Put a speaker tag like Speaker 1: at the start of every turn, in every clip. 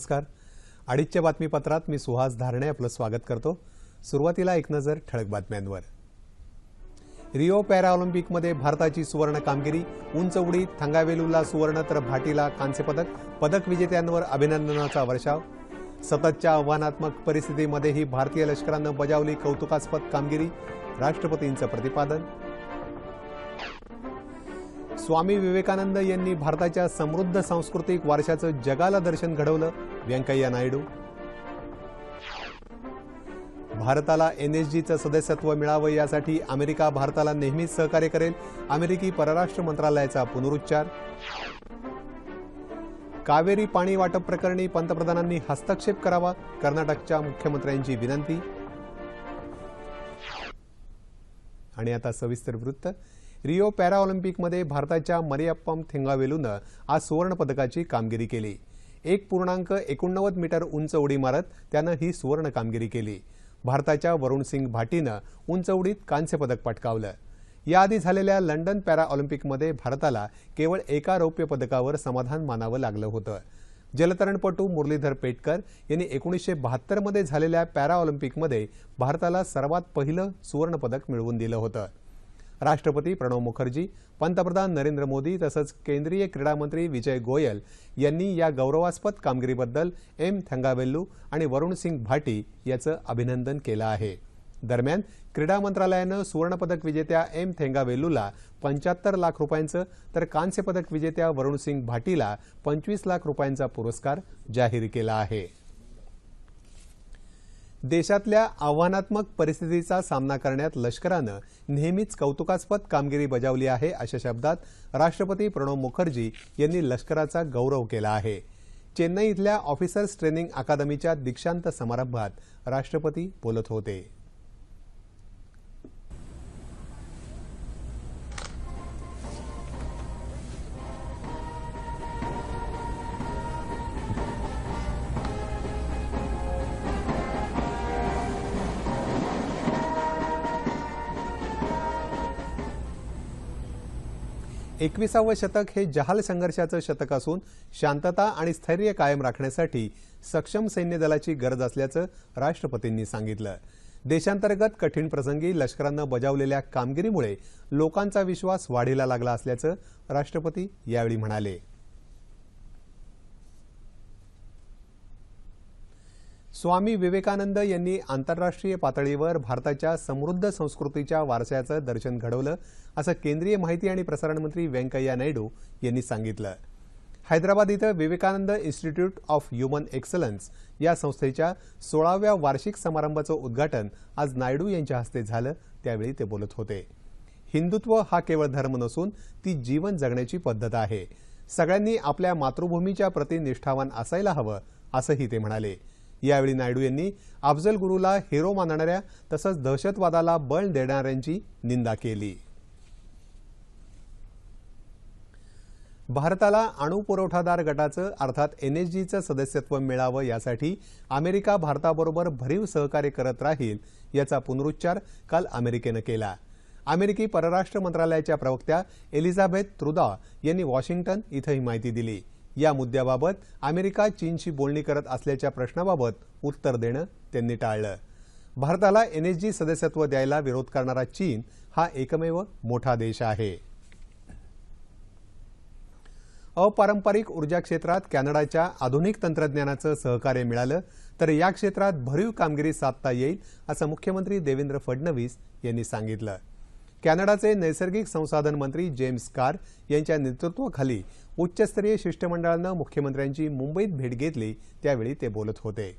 Speaker 1: नमस्कार. अडीचच्या बातमीपत्रात मी सुहास धारणे आपलं स्वागत करतो. सुरुवातीला एक नजर ठळक बातम्यांवर. रिओ पॅराऑलिम्पिकमध्ये भारताची सुवर्ण कामगिरी उंच उडी थंगावेलूला सुवर्ण तर भाटीला कांस्य पदक पदक विजेत्यांवर अभिनंदनाचा वर्षाव. सततच्या आव्हानात्मक परिस्थितीमध्येही भारतीय लष्करानं बजावली कौतुकास्पद कामगिरी राष्ट्रपतींचं प्रतिपादन. स्वामी विवेकानंद यांनी भारताच्या समृद्ध सांस्कृतिक वारशाचं जगाला दर्शन घडवलं. व्यंकय्या नायडू. भारताला एनएसजीचं सदस्यत्व मिळावं यासाठी अमेरिका भारताला नेहमीच सहकार्य करेल अमेरिकी परराष्ट्र मंत्रालयाचा पुनरुच्चार. कावेरी पाणी वाटप प्रकरणी पंतप्रधानांनी हस्तक्षेप करावा कर्नाटकच्या मुख्यमंत्र्यांची विनंती. आणि आता सविस्तर वृत्त. रिओ पॅराऑलिम्पिकमध्ये भारताच्या मरियप्पम थेंगावेलूनं आज सुवर्णपदकाची कामगिरी केली. एक पूर्णांक एकोणनव्वद मीटर उंच उडी मारत त्यानं ही सुवर्ण कामगिरी केली. भारताच्या वरुण सिंग भाटीनं उंच उडीत कांस्य पदक पटकावलं. याआधी झालेल्या लंडन पॅरा ऑलिम्पिकमध्ये भारताला केवळ एका रौप्य पदकावर समाधान मानावं लागलं होतं. जलतरणपटू मुरलीधर पेटकर यांनी एकोणीसशे बहात्तरमध्ये झालेल्या पॅरा ऑलिम्पिकमध्ये भारताला सर्वात पहिलं सुवर्णपदक मिळवून दिलं होतं. राष्ट्रपती प्रणव मुखर्जी पंतप्रधान नरेंद्र मोदी तसंच केंद्रीय क्रीडा मंत्री विजय गोयल यांनी या गौरवास्पद कामगिरीबद्दल एम थंगावेल्लू आणि वरुण सिंग भाटी याचं अभिनंदन केलं आहे. दरम्यान क्रीडा मंत्रालयानं सुवर्णपदक विजेत्या एम थेंगावेल्लूला पंच्याहत्तर लाख रुपयांचं तर कांस्य पदक विजेत्या वरुण सिंग भाटीला पंचवीस लाख रुपयांचा पुरस्कार जाहीर केला आहे. देशातल्या आव्हानात्मक परिस्थितीचा सामना करण्यात लष्करानं नेहमीच कौतुकास्पद कामगिरी बजावली आहे अशा शब्दात राष्ट्रपती प्रणव मुखर्जी यांनी लष्कराचा गौरव केला आहे. चेन्नई इथल्या ऑफिसर्स ट्रेनिंग अकादमीच्या दीक्षांत समारंभात राष्ट्रपती बोलत होते. एकविसावं शतक हे जहाल संघर्षाचं शतक असून शांतता आणि स्थैर्य कायम राखण्यासाठी सक्षम सैन्य दलाची गरज असल्याचं राष्ट्रपतींनी सांगितलं. देशांतर्गत कठीण प्रसंगी लष्करानं बजावलेल्या कामगिरीमुळे लोकांचा विश्वास वाढीला लागला असल्याचं राष्ट्रपती यावेळी म्हणाले. स्वामी विवेकानंद यांनी आंतरराष्ट्रीय पातळीवर भारताच्या समृद्ध संस्कृतीच्या वारशाचं दर्शन घडवलं असं केंद्रीय माहिती आणि प्रसारण मंत्री व्यंकय्या नायडू यांनी सांगितलं. हैदराबाद इथं Vivekananda institute of human excellence या संस्थेच्या सोळाव्या वार्षिक समारंभाचं उद्घाटन आज नायडू यांच्या हस्ते झालं त्यावेळी ते बोलत होते. हिंदुत्व हा केवळ धर्म नसून ती जीवन जगण्याची पद्धत आहे. सगळ्यांनी आपल्या मातृभूमीच्या प्रति निष्ठावान असायला हवं असंही ते म्हणाले. यावेळी नायडू यांनी अफजल गुरुला हिरो मानणाऱ्या तसंच दहशतवादाला बळ देणाऱ्यांची निंदा केली. भारताला अणुपुरवठादार गटाचं अर्थात एनएसजीचं सदस्यत्व मिळावं यासाठी अमेरिका भारताबरोबर भरीव सहकार्य करत राहील याचा पुनरुच्चार काल अमेरिकेनं केला. अमेरिकी परराष्ट्र मंत्रालयाच्या प्रवक्त्या एलिझाबेथ त्रुदा यांनी वॉशिंग्टन इथं ही माहिती दिली. या मुद्द्याबाबत अमेरिका चीनशी बोलणी करत असल्याच्या प्रश्नाबाबत उत्तर देणं त्यांनी टाळलं. भारताला एनएसजी सदस्यत्व द्यायला विरोध करणारा चीन हा एकमेव मोठा देश आहे. अपारंपरिक ऊर्जा क्षेत्रात कॅनडाच्या आधुनिक तंत्रज्ञानाचं सहकार्य मिळालं तर या क्षेत्रात भरीव कामगिरी साधता येईल असं मुख्यमंत्री देवेंद्र फडणवीस यांनी सांगितलं. कॅनडाचे नैसर्गिक संसाधन मंत्री जेम्स कार यांच्या नेतृत्वाखाली उच्चस्तरीय शिष्टमंडळानं मुख्यमंत्र्यांची मुंबईत भेट घेतली त्यावेळी ते बोलत होते.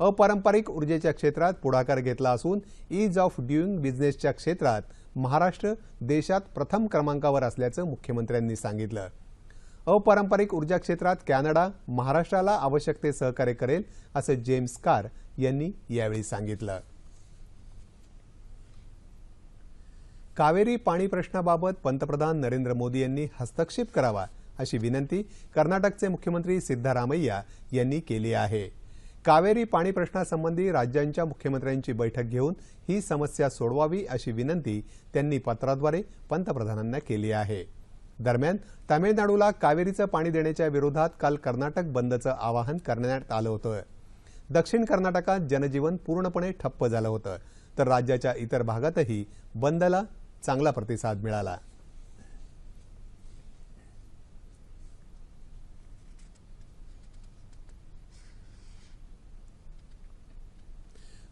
Speaker 1: अपारंपरिक ऊर्जेच्या क्षेत्रात पुढाकार घेतला असून ईज ऑफ ड्युईंग बिझनेसच्या क्षेत्रात महाराष्ट्र देशात प्रथम क्रमांकावर असल्याचं मुख्यमंत्र्यांनी सांगितलं. अपारंपरिक ऊर्जा क्षेत्रात कॅनडा महाराष्ट्राला आवश्यक ते सहकार्य करेल असं जेम्स कार यांनी यावेळी सांगितलं. कावेरी पाणी प्रश्नाबाबत पंतप्रधान नरेंद्र मोदी यांनी हस्तक्षेप करावा अशी विनंती कर्नाटकचे मुख्यमंत्री सिद्धारामय्या यांनी केली आहे. कावेरी पाणी प्रश्नासंबंधी राज्यांच्या मुख्यमंत्र्यांची बैठक घेऊन ही समस्या सोडवावी अशी विनंती त्यांनी पत्राद्वारे पंतप्रधानांना केली आहे. दरम्यान तामिळनाडूला कावेरीचं पाणी देण्याच्या विरोधात काल कर्नाटक बंदचं आवाहन करण्यात आलं होतं. दक्षिण कर्नाटकात जनजीवन पूर्णपणे ठप्प झालं होतं. तर राज्याच्या इतर भागातही बंदला चांगला प्रतिसाद मिळाला.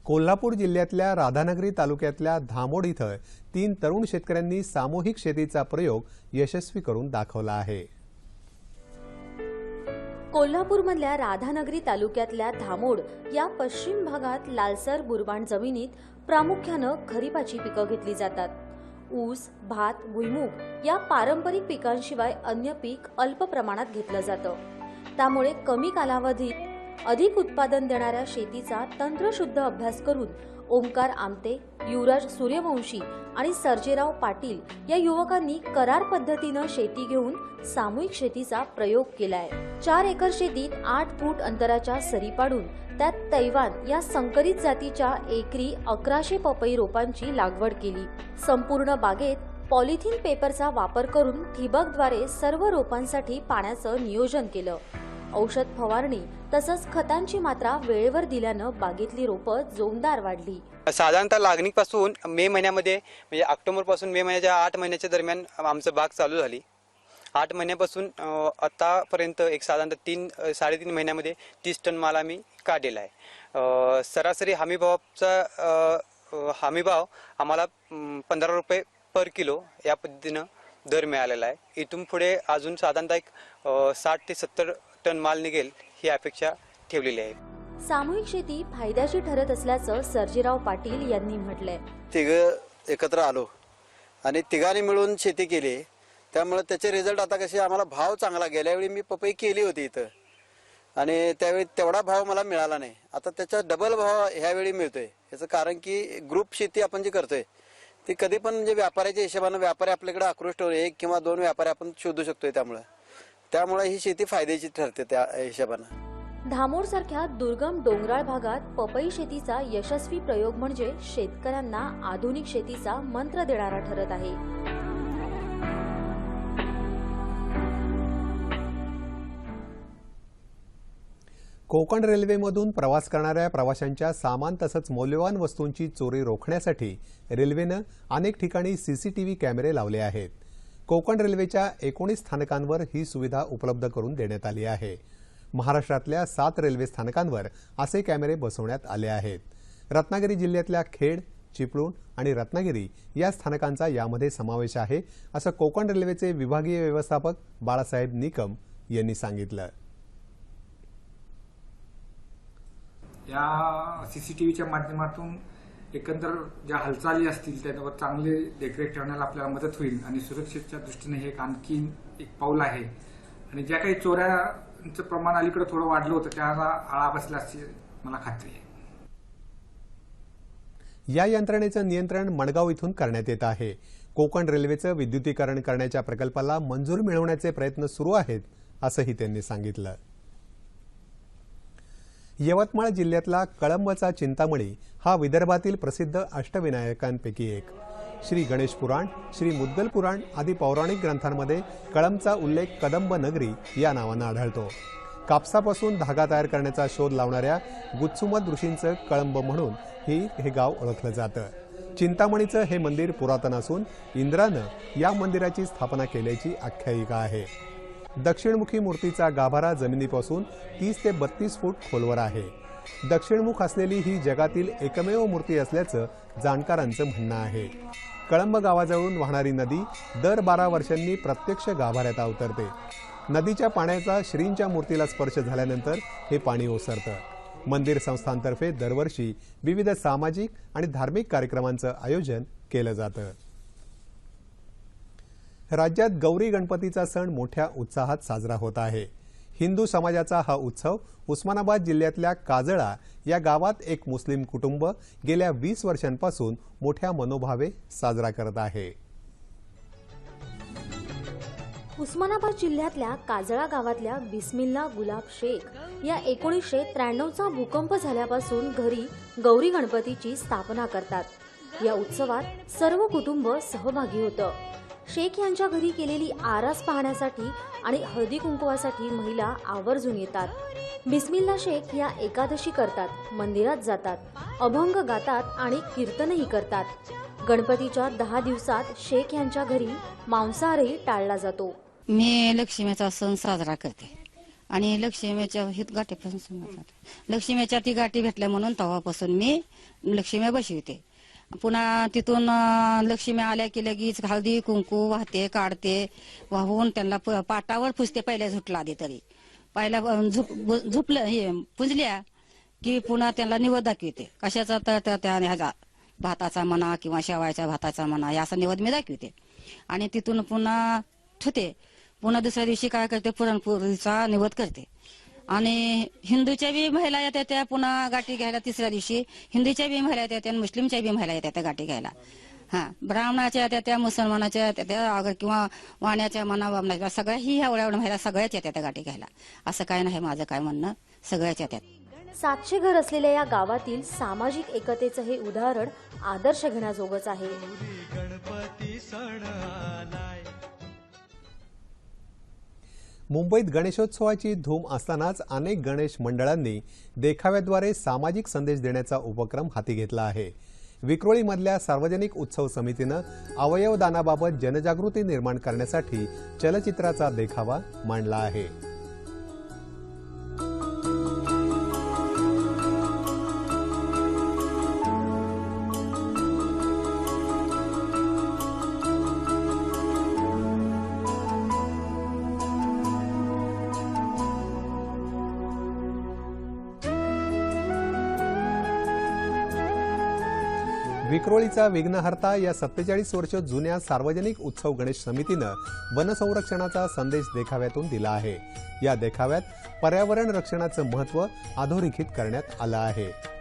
Speaker 1: कोल्हापूर जिल्ह्यातल्या राधानगरी तालुक्यातल्या धामोड इथं तीन तरुण शेतकऱ्यांनी सामूहिक शेतीचा प्रयोग यशस्वी करून दाखवला आहे.
Speaker 2: कोल्हापूरमधल्या राधानगरी तालुक्यातल्या धामोड या पश्चिम भागात लालसर बुरबाण जमिनीत प्रामुख्यानं खरीपाची पिकं घेतली जातात. ऊस भात भुईमूग या पारंपरिक पिकांशिवाय अन्य पीक अल्प प्रमाणात घेतलं जातं. त्यामुळे कमी कालावधीत अधिक उत्पादन देणाऱ्या शेतीचा तंत्रशुद्ध अभ्यास करून ओंकार आमते युवराज सूर्यवंशी आणि सर्जेराव पाटील या युवकांनी करार पद्धतीनं शेती घेऊन सामूहिक शेतीचा प्रयोग केलाय. चार एकर शेतीत आठ फूट अंतराच्या सरी पाडून त्यात तैवान या संकरित जातीच्या एकरी अकराशे पपई रोपांची लागवड केली. संपूर्ण बागेत पॉलिथिन पेपरचा वापर करून ठिबकद्वारे सर्व रोपांसाठी पाण्याचं नियोजन केलं. औषध फवारणी तसंच खतांची मात्रा वेळेवर दिल्यानं बागेतली रोपं जोमदार वाढली.
Speaker 3: साधारणतः लागणीपासून मे महिन्यामध्ये म्हणजे ऑक्टोबरपासून मे महिन्याच्या आठ महिन्याच्या दरम्यान आमचं बाग चालू झाली. आठ महिन्यापासून आतापर्यंत एक साधारणतः तीन साडेतीन महिन्यामध्ये तीस टन माल आम्ही काढलेला आहे. सरासरी हमीभावाचा हमीभाव आम्हाला पंधरा रुपये पर किलो या पद्धतीनं दर मिळालेला आहे. इथून पुढे अजून साधारणतः एक साठ ते सत्तर टन माल निघेल ही अपेक्षा ठेवलेली आहे.
Speaker 2: सामूहिक शेती फायद्याची ठरत असल्याचं सर्जीराव पाटील यांनी म्हटलंय.
Speaker 4: तिघं एकत्र आलो आणि तिघांनी मिळून शेती केली. त्यामुळे त्याचे रिझल्ट आता कसे आम्हाला भाव चांगला गेल्यावेळी मी पपई केली होती इथं. आणि त्यावेळी तेवढा भाव मला मिळाला नाही. आता त्याचा डबल भाव ह्यावेळी मिळतोय. याचं कारण की ग्रुप शेती आपण जी करतोय ती कधी पण म्हणजे व्यापाऱ्याच्या हिशोबानं व्यापारी आपल्याकडे आक्रोश ठेवून एक किंवा दोन व्यापारी आपण शोधू शकतोय त्यामुळं. त्यामुळे ही शेती फायद्याची ठरते त्या हिशोबानं.
Speaker 2: धामोड सारख्या दुर्गम डोंगराळ भागात पपई शेतीचा यशस्वी प्रयोग म्हणजे शेतकऱ्यांना आधुनिक शेतीचा मंत्र देणारा ठरत आहे.
Speaker 1: कोकण रेल्वेमधून प्रवास करणाऱ्या प्रवाशांच्या सामान तसंच मौल्यवान वस्तूंची चोरी रोखण्यासाठी रेल्वेनं अनेक ठिकाणी सीसीटीव्ही कॅमेरे लावले आहेत. कोकण रेल्वेच्या एकोणीस स्थानकांवर ही सुविधा उपलब्ध करून देण्यात आली आहे. महाराष्ट्रातल्या सात रेल्वे स्थानकांवर असे कॅमेरे बसवण्यात आले आहेत. रत्नागिरी जिल्ह्यातल्या खेड चिपळूण आणि रत्नागिरी या स्थानकांचा यामध्ये समावेश आहे असं कोकण रेल्वेचे विभागीय व्यवस्थापक बाळासाहेब निकम यांनी सांगितलं.
Speaker 5: या सी सी टी व्हीच्या माध्यमातून एकंदर ज्या हालचाली असतील त्याच्यावर चांगले देखरेख ठेवण्याला आपल्याला मदत होईल आणि सुरक्षेच्या दृष्टीने हे एक आणखी एक पाऊल आहे. आणि ज्या काही चोऱ्यांचं प्रमाण अलीकडे थोडं वाढलं होतं त्याला आळा बसल्याची मला खात्री आहे.
Speaker 1: या यंत्रणेचं नियंत्रण मडगाव इथून करण्यात येत आहे. कोकण रेल्वेचं विद्युतीकरण करण्याच्या प्रकल्पाला मंजूर मिळवण्याचे प्रयत्न सुरू आहेत असंही त्यांनी सांगितलं. यवतमाळ जिल्ह्यातला कळंबचा चिंतामणी हा विदर्भातील प्रसिद्ध अष्टविनायकांपैकी एक. श्री गणेश पुराण श्री मुद्गल पुराण आदी पौराणिक ग्रंथांमध्ये कळंबचा उल्लेख कदंब नगरी या नावानं आढळतो. कापसापासून धागा तयार करण्याचा शोध लावणाऱ्या गुत्सुमत ऋषींचं कळंब म्हणून ही हे गाव ओळखलं जातं. चिंतामणीचं हे मंदिर पुरातन असून इंद्रानं या मंदिराची स्थापना केल्याची आख्यायिका आहे. दक्षिणमुखी मूर्तीचा गाभारा जमिनीपासून तीस ते बत्तीस फूट खोलवर आहे. दक्षिणमुख असलेली ही जगातील एकमेव मूर्ती असल्याचं जाणकारांचं म्हणणं आहे. कळंब गावाजवळून वाहणारी नदी दर बारा वर्षांनी प्रत्यक्ष गाभाऱ्यात अवतरते. नदीच्या पाण्याचा श्रींच्या मूर्तीला स्पर्श झाल्यानंतर हे पाणी ओसरतं. मंदिर संस्थांतर्फे दरवर्षी विविध सामाजिक आणि धार्मिक कार्यक्रमांचं आयोजन केलं जातं. राज्यात गौरी गणपतीचा सण मोठ्या उत्साहात साजरा होत आहे. हिंदू समाजाचा हा उत्सव उस्मानाबाद जिल्ह्यातल्या काजळा या गावात एक मुस्लिम कुटुंब गेल्या वीस वर्षांपासून मोठ्या मनोभावे साजरा करत आहे.
Speaker 2: उस्मानाबाद जिल्ह्यातल्या काजळा गावातल्या बिस्मिल्ला गुलाब शेख या एकोणीसशे त्र्याण्णवचा भूकंप झाल्यापासून घरी गौरी गणपतीची स्थापना करतात. या उत्सवात सर्व कुटुंब सहभागी होतं. शेख यांच्या घरी केलेली आरास पाहण्यासाठी आणि हळदी कुंकवासाठी महिला आवर्जून येतात. बिस्मिल्ला शेख या एकादशी करतात मंदिरात जातात अभंग गातात आणि कीर्तनही करतात. गणपतीच्या दहा दिवसात शेख यांच्या घरी मांसाहारही टाळला जातो.
Speaker 6: मी लक्ष्मीचा सण साजरा करते आणि लक्ष्मीच्या हित गाठी लक्ष्मीच्या ती गाठी भेटल्या म्हणून तेव्हापासून मी लक्ष्मी बसवते. पुन्हा तिथून लक्ष्मी आल्या की लगेच हळदी कुंकू वाहते काढते. वाहून त्यांना प- पाटावर पुजते पहिल्या झुटला आधी तरी. पहिल्या झुप झुपलं हे पुजल्या की पुन्हा त्यांना निवद दाखविते. कशाचा तर त्या- त्या ह्याचा भाताचा म्हणा किंवा शेवायच्या भाताचा म्हणा या असा मी दाखविते. आणि तिथून पुन्हा ठेवते. पुन्हा दुसऱ्या दिवशी काय करते पुरणपोळीचा निवद करते. आणि हिंदूच्या बी महिला येतात त्या पुन्हा गाठी घ्यायला तिसऱ्या दिवशी. हिंदूच्या बी महिला येतात आणि मुस्लिमच्या बी महिला येतात त्या गाठी घ्यायला. हा ब्राह्मणाच्या येतात त्या मुसलमानाच्या येतात त्या अगर किंवा वाण्याच्या मना वामनाच्या सगळ्या ही एवढ्या एवढ्या महिला सगळ्याच येतात त्या गाठी घ्यायला. असं काय नाही माझं काय म्हणणं? सगळ्याच येतात
Speaker 2: सातशे घर असलेल्या या गावातील सामाजिक एकतेचं हे उदाहरण आदर्श घेण्याजोगच आहे.
Speaker 1: मुंबईत गणेशोत्सवाची धूम असतानाच अनेक गणेश मंडळांनी देखाव्याद्वारे सामाजिक संदेश देण्याचा उपक्रम हाती घेतला आहे. विक्रोळीमधल्या सार्वजनिक उत्सव समितीनं अवयवदानाबाबत जनजागृती निर्माण करण्यासाठी चलचित्राचा देखावा मांडला आहे. विक्रोळीचा विघ्नहर्ता या सत्तेचाळीस वर्ष जुन्या सार्वजनिक उत्सव गणेश समितीनं वनसंरक्षणाचा संदेश देखाव्यातून दिला आहे. या देखाव्यात पर्यावरण रक्षणाचं महत्त्व अधोरेखित करण्यात आलं आहे.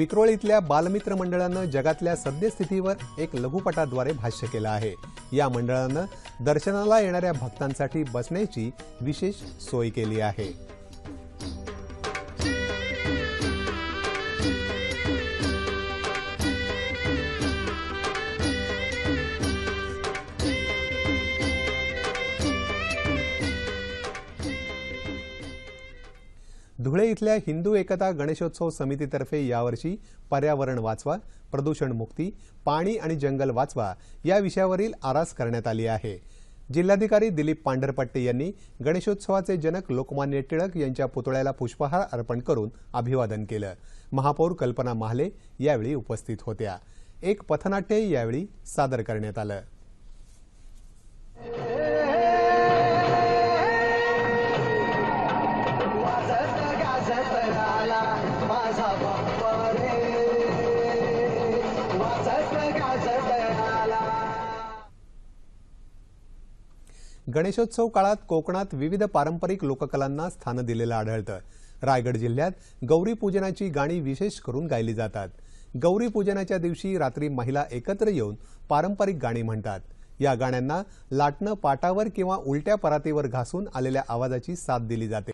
Speaker 1: विक्रोळीतल्या बालमित्र मंडळानं जगातल्या सद्यस्थितीवर एक लघुपटाद्वारे भाष्य केलं आहे. या मंडळानं दर्शनाला येणाऱ्या भक्तांसाठी बसण्याची विशेष सोय केली आहे. धुळे इथल्या हिंदू एकता गणेशोत्सव समितीतर्फे यावर्षी पर्यावरण वाचवा प्रदूषण मुक्ती पाणी आणि जंगल वाचवा या विषयावरील आरास करण्यात आली आहे. जिल्हाधिकारी दिलीप पांढरपट्टे यांनी गणेशोत्सवाचे जनक लोकमान्य टिळक यांच्या पुतळ्याला पुष्पहार अर्पण करून अभिवादन केलं. महापौर कल्पना महाले यावेळी उपस्थित होत्या. एक पथनाट्य यावेळी सादर करण्यात आलं. गणेशोत्सव काळात कोकणात विविध पारंपरिक लोककलांना स्थान दिलेलं आढळतं. रायगड जिल्ह्यात गौरी पूजनाची गाणी विशेष करून गायली जातात. गौरी पूजनाच्या दिवशी रात्री महिला एकत्र येऊन पारंपरिक गाणी म्हणतात. या गाण्यांना लाटणं पाटावर किंवा उलट्या परातीवर घासून आलेल्या आवाजाची साथ दिली जाते.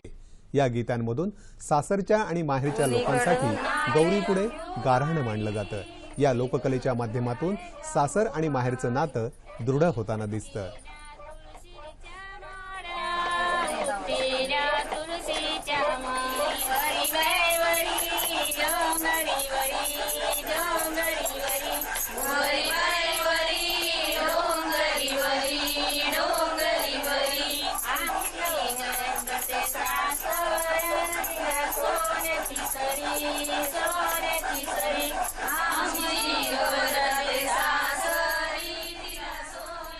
Speaker 1: या गीतांमधून सासरच्या आणि माहेरच्या लोकांसाठी गौरीपुढे गारहाणं मांडलं जातं. या लोककलेच्या माध्यमातून सासर आणि माहेरचं नातं दृढ होताना दिसतं.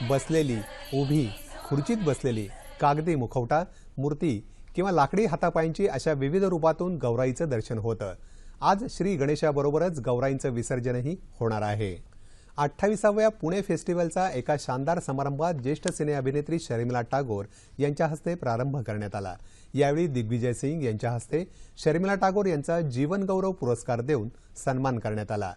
Speaker 1: बसलेली उभी खुर्चीत बसलेली कागदी मुखवटा मूर्ती किंवा लाकडी हातापायांची अशा विविध रूपातून गौराईचं दर्शन होतं. आज श्री गणेशाबरोबरच गौराईंचं विसर्जनही होणार आहे. अठ्ठावीसाव्या पुणे फेस्टिवलचा एका शानदार समारंभात ज्येष्ठ सिने अभिनेत्री शर्मिला टागोर यांच्या हस्ते प्रारंभ करण्यात आला. यावेळी दिग्विजय सिंग यांच्या हस्ते शर्मिला टागोर यांचा जीवनगौरव पुरस्कार देऊन सन्मान करण्यात आला.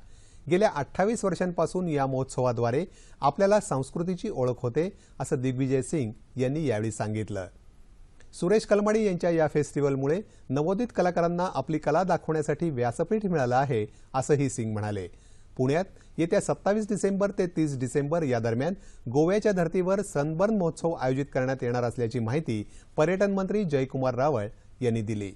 Speaker 1: गेल्या अठ्ठावीस वर्षांपासून या महोत्सवाद्वारे आपल्याला संस्कृतीची ओळख होते असं दिग्विजय सिंग यांनी यावेळी सांगितलं. सुरेश कलमाडी यांच्या या फेस्टिवलमुळे नवोदित कलाकारांना आपली कला दाखवण्यासाठी व्यासपीठ मिळालं आहे असंही सिंग म्हणाले. पुण्यात येत्या सत्तावीस डिसेंबर ते तीस डिसेंबर या दरम्यान गोव्याच्या धर्तीवर सनबर्न महोत्सव आयोजित करण्यात येणार असल्याची माहिती पर्यटन मंत्री जयकुमार रावळ यांनी दिली.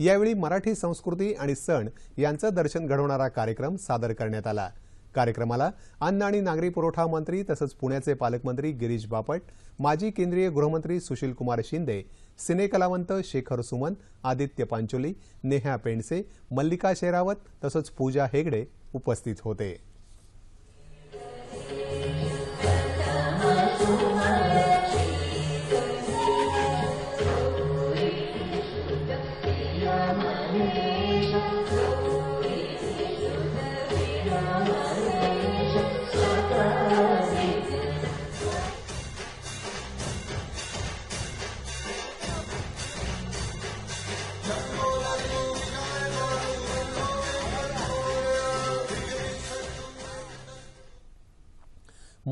Speaker 1: यावेळी मराठी संस्कृती आणि सण यांचं दर्शन घडवणारा कार्यक्रम सादर करण्यात आला. कार्यक्रमाला अन्न आणि नागरी पुरवठा मंत्री तसंच पुण्याचे पालकमंत्री गिरीश बापट माजी केंद्रीय गृहमंत्री सुशीलकुमार शिंदे सिनेकलावंत शेखर सुमन आदित्य पांचोली नेहा पेंडसे मल्लिका शेरावत तसंच पूजा हेगडे उपस्थित होते.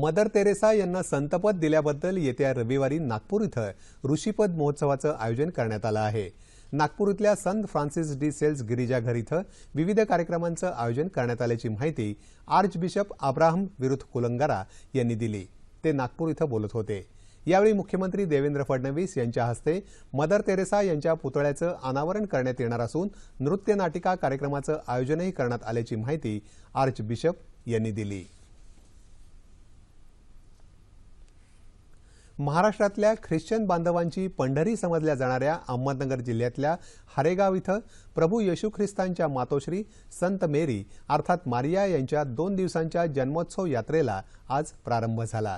Speaker 1: मदर तेरेसा यांना संतपद दिल्याबद्दल येत्या रविवारी नागपूर इथं ऋषीपद महोत्सवाचं आयोजन करण्यात आलं आहे. नागपूर इथल्या संत फ्रान्सिस डी सेल्स गिरिजाघर इथं विविध कार्यक्रमांचं आयोजन करण्यात आल्याची माहिती आर्च बिशप अब्राहम विरुद्ध कुलंगारा यांनी दिली. ते नागपूर इथं बोलत होते. यावेळी मुख्यमंत्री देवेंद्र फडणवीस यांच्या हस्ते मदर तेरेसा यांच्या पुतळ्याचं अनावरण करण्यात येणार असून नृत्य नाटिका कार्यक्रमाचं आयोजनही करण्यात आल्याची माहिती आर्च बिशप यांनी दिली. महाराष्ट्रातल्या ख्रिश्चन बांधवांची पंढरी समजल्या जाणाऱ्या अहमदनगर जिल्ह्यातल्या हारेगाव इथं प्रभू येशू ख्रिस्तांच्या मातोश्री संत मेरी अर्थात मारिया यांच्या दोन दिवसांच्या जन्मोत्सव यात्रेला आज प्रारंभ झाला.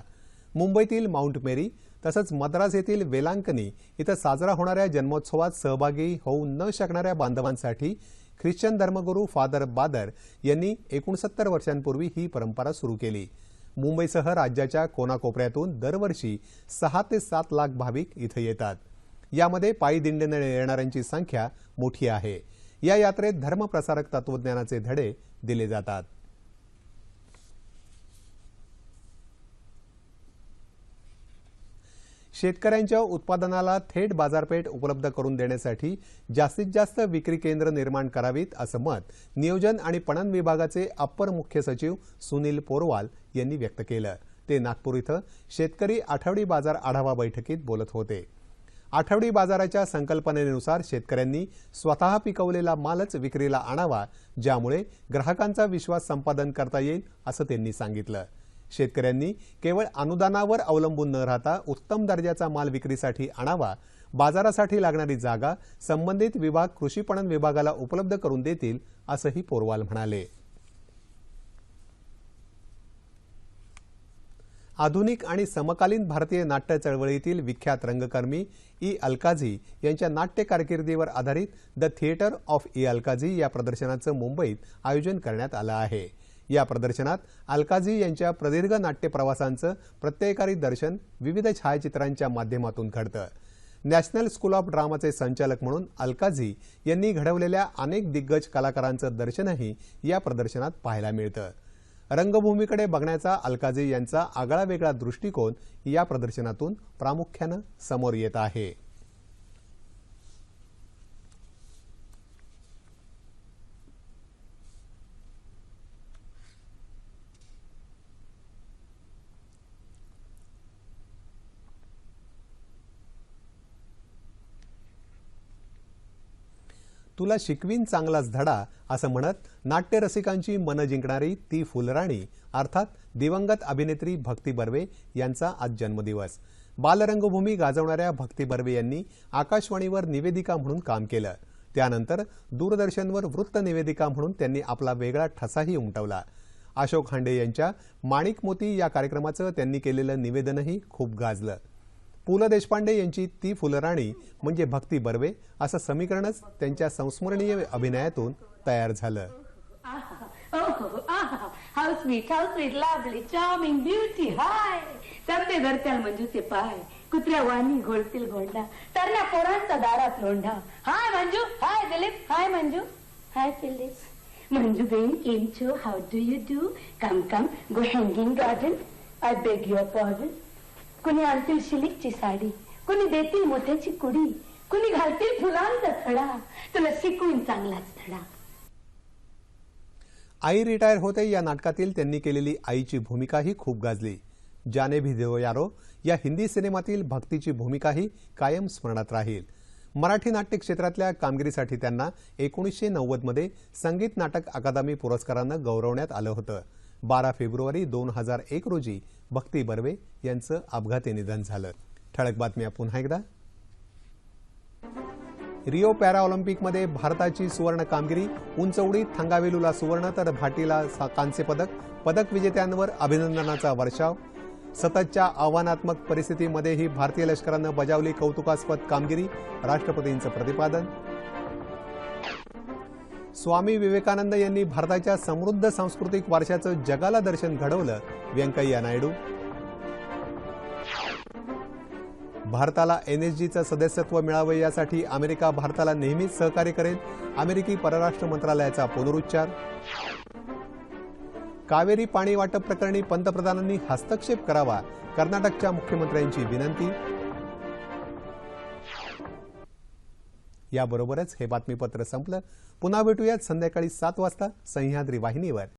Speaker 1: मुंबईतील माउंट मेरी तसंच मद्रास येथील वेलांकनी इथं साजरा होणाऱ्या जन्मोत्सवात सहभागी होऊ न शकणाऱ्या बांधवांसाठी ख्रिश्चन धर्मगुरू फादर बादर यांनी एकोणसत्तर वर्षांपूर्वी ही परंपरा सुरू केली. मुंबईसह राज्याच्या कोनाकोपऱ्यातून दरवर्षी सहा ते सात लाख भाविक इथं येतात. यामध्ये पायी दिंडीनं येणाऱ्यांची संख्या मोठी आहे. या यात्रेत धर्मप्रसारक तत्वज्ञानाचे धडे दिले जातात. शेतकऱ्यांच्या उत्पादनाला थेट बाजारपेठ उपलब्ध करून देण्यासाठी जास्तीत जास्त विक्री केंद्र निर्माण करावीत असं मत नियोजन आणि पणन विभागाचे अप्पर मुख्य सचिव सुनील पोरवाल यांनी व्यक्त केलं. ते नागपूर इथं शेतकरी आठवडी बाजार आढावा बैठकीत बोलत होते. आठवडी बाजाराच्या संकल्पनेनुसार शेतकऱ्यांनी स्वतः पिकवलेला मालच विक्रीला आणावा ज्यामुळे ग्राहकांचा विश्वास संपादन करता येईल असं त्यांनी सांगितलं. शेतकऱ्यांनी केवळ अनुदानावर अवलंबून न राहता उत्तम दर्जाचा माल विक्रीसाठी आणावा बाजारासाठी लागणारी जागा संबंधित विभाग कृषी पणन विभागाला उपलब्ध करून देतील असंही पोरवाल म्हणाले. आधुनिक आणि समकालीन भारतीय नाट्य चळवळीतील विख्यात रंगकर्मी ई अलकाझी यांच्या नाट्य कारकिर्दीवर आधारित the theatre of E Alkazi या प्रदर्शनाचं मुंबईत आयोजन करण्यात आलं आहे. या प्रदर्शनात अलकाझी यांच्या प्रदीर्घ नाट्य प्रवासांचं प्रत्ययकारी दर्शन विविध छायाचित्रांच्या माध्यमातून घडतं. नॅशनल स्कूल ऑफ ड्रामाचे संचालक म्हणून अलकाझी यांनी घडवलेल्या अनेक दिग्गज कलाकारांचं दर्शनही या प्रदर्शनात पाहायला मिळतं. रंगभूमीकडे बघण्याचा अलकाझी यांचा आगळावेगळा दृष्टिकोन या प्रदर्शनातून प्रामुख्यानं समोर येत आहे. तुला शिकवीन चांगलाच धडा असं म्हणत नाट्यरसिकांची मनं जिंकणारी ती फुलराणी अर्थात दिवंगत अभिनेत्री भक्ती बर्वे यांचा आज जन्मदिवस. बालरंगभूमी गाजवणाऱ्या भक्ती बर्वे यांनी आकाशवाणीवर निवेदिका म्हणून काम केलं. त्यानंतर दूरदर्शनवर वृत्त निवेदिका म्हणून त्यांनी आपला वेगळा ठसाही उमटवला. अशोक हांडे यांच्या माणिक मोती या कार्यक्रमाचं त्यांनी केलेलं निवेदनही खूप गाजलं. पु ल देशपांडे यांची ती फुलराणी म्हणजे भक्ती बर्वे असं समीकरणच त्यांच्या संस्मरणीय अभिनयातून तयार झालं.
Speaker 7: Oh, ah, how sweet, how sweet, lovely, हाय तरते धरत्याल मंजूचे पाय कुत्र्या वाणी घोळतील घोंडा तरण्या पोरांचा दारात Londa hi Manju hi Dilip hi Manju. Hi Dilip. Manju came to, how do you do come come go hanging garden I beg your pardon. कुणी आणतील शिलिकची साडी कुणी देतील मोत्याची कुडी कुणी घालतील फुलांचा थडा तुला शिकवून चांगलाच धडा.
Speaker 1: आई रिटायर होते या नाटकातील त्यांनी केलेली आईची भूमिकाही खूप गाजली. जाने भी देव यारो या हिंदी सिनेमातील भक्तीची भूमिकाही कायम स्मरणात राहील. मराठी नाट्य क्षेत्रातल्या कामगिरीसाठी त्यांना एकोणीसशे नव्वदमध्ये संगीत नाटक अकादमी पुरस्कारानं गौरवण्यात आलं होतं. बारा फेब्रुवारी दोन हजार एक रोजी भक्ती बर्वे यांचं अपघाती निधन झालं. ठळक बातम्या पुन्हा एकदा. रिओ पॅराऑलिम्पिकमध्ये भारताची सुवर्ण कामगिरी उंच उडीत थंगावेलूला सुवर्ण तर भाटीला सा- कांस्य पदक पदक विजेत्यांवर अभिनंदनाचा वर्षाव. सततच्या आव्हानात्मक परिस्थितीमध्येही भारतीय लष्करानं बजावली कौतुकास्पद कामगिरी राष्ट्रपतींचं प्रतिपादन. स्वामी विवेकानंद यांनी भारताच्या समृद्ध सांस्कृतिक वारशाचं जगाला दर्शन घडवलं व्यंकय्या नायडू. भारताला एनएसजीचं सदस्यत्व मिळावं यासाठी अमेरिका भारताला नेहमीच सहकार्य करेल अमेरिकी परराष्ट्र मंत्रालयाचा पुनरुच्चार. कावेरी पाणी वाटप प्रकरणी पंतप्रधानांनी हस्तक्षेप करावा कर्नाटकच्या मुख्यमंत्र्यांची विनंती. याबरोबरच हे बातमीपत्र संपलं. पुन्हा भेटूयात संध्याकाळी सात वाजता सह्याद्री वाहिनीवर.